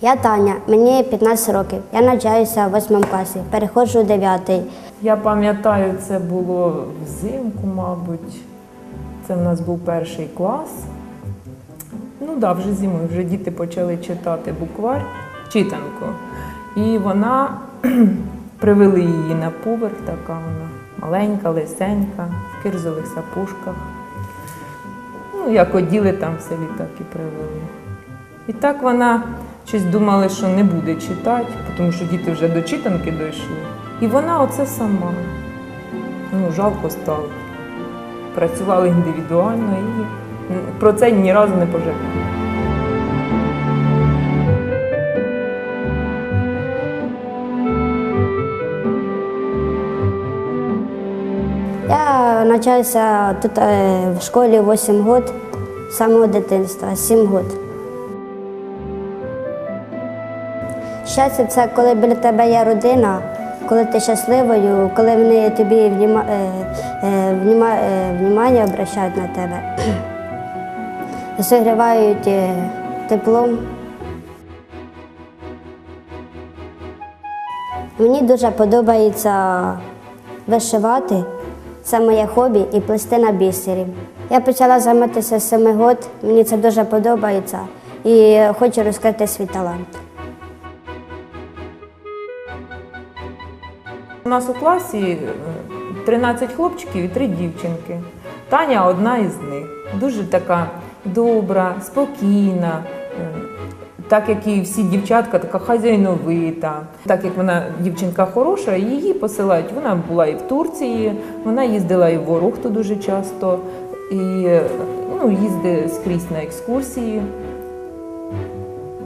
Я Таня, мені 15 років. Я навчаюся в 8 класі, переходжу у 9. Я пам'ятаю, це було взимку, мабуть. Це в нас був перший клас. Ну так, да, вже зимою, вже діти почали читати буквар, читанку. І вона привели її на поверх, така вона маленька, лисенька, в кирзових сапожках. Ну, як оділи там в селі, так і привели. І так вона щось думали, що не буде читати, тому що діти вже до читанки дійшли. І вона оце сама. Ну, жалко стало. Працювали індивідуально і про це ні разу не пожаліли. Я навчаюся тут е, в школі 8 років, з самого дитинства, 7 років. Щастя це коли біля тебе є родина, коли ти щасливою, коли вони тобі вніма, е, е, е, внімання обращають на тебе, зігрівають теплом. Мені дуже подобається вишивати. Це моє хобі і плести на бісері. Я почала займатися з 7 років, мені це дуже подобається і хочу розкрити свій талант. У нас у класі е, 13 хлопчиків і 3 дівчинки. Таня одна із них. Дуже така добра, спокійна. е, Так як і всі дівчатка, така хазяйновита. Так як вона дівчинка хороша, її посилають. Вона була і в Турції, вона їздила і в Ворохту дуже часто, і е, ну, їздить скрізь на екскурсії.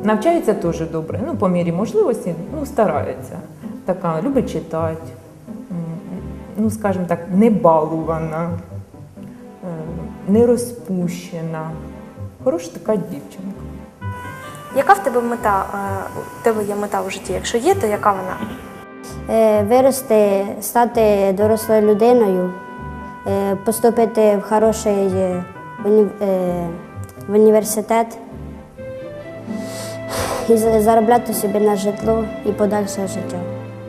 Навчається теж добре, ну, по мірі можливості, ну, старається. Така, любить читати, ну, скажімо так, не балувана, е, не розпущена. Хороша така дівчинка. Яка в тебе мета? е, У тебе є мета у житті? Якщо є, то яка вона? Е, Вирости, стати дорослою людиною, поступити в хороший в університет і заробляти собі на житло і подальше життя.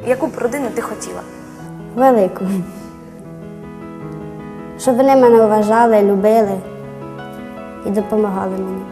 Яку б родину ти хотіла? Велику. Щоб вони мене вважали, любили і допомагали мені.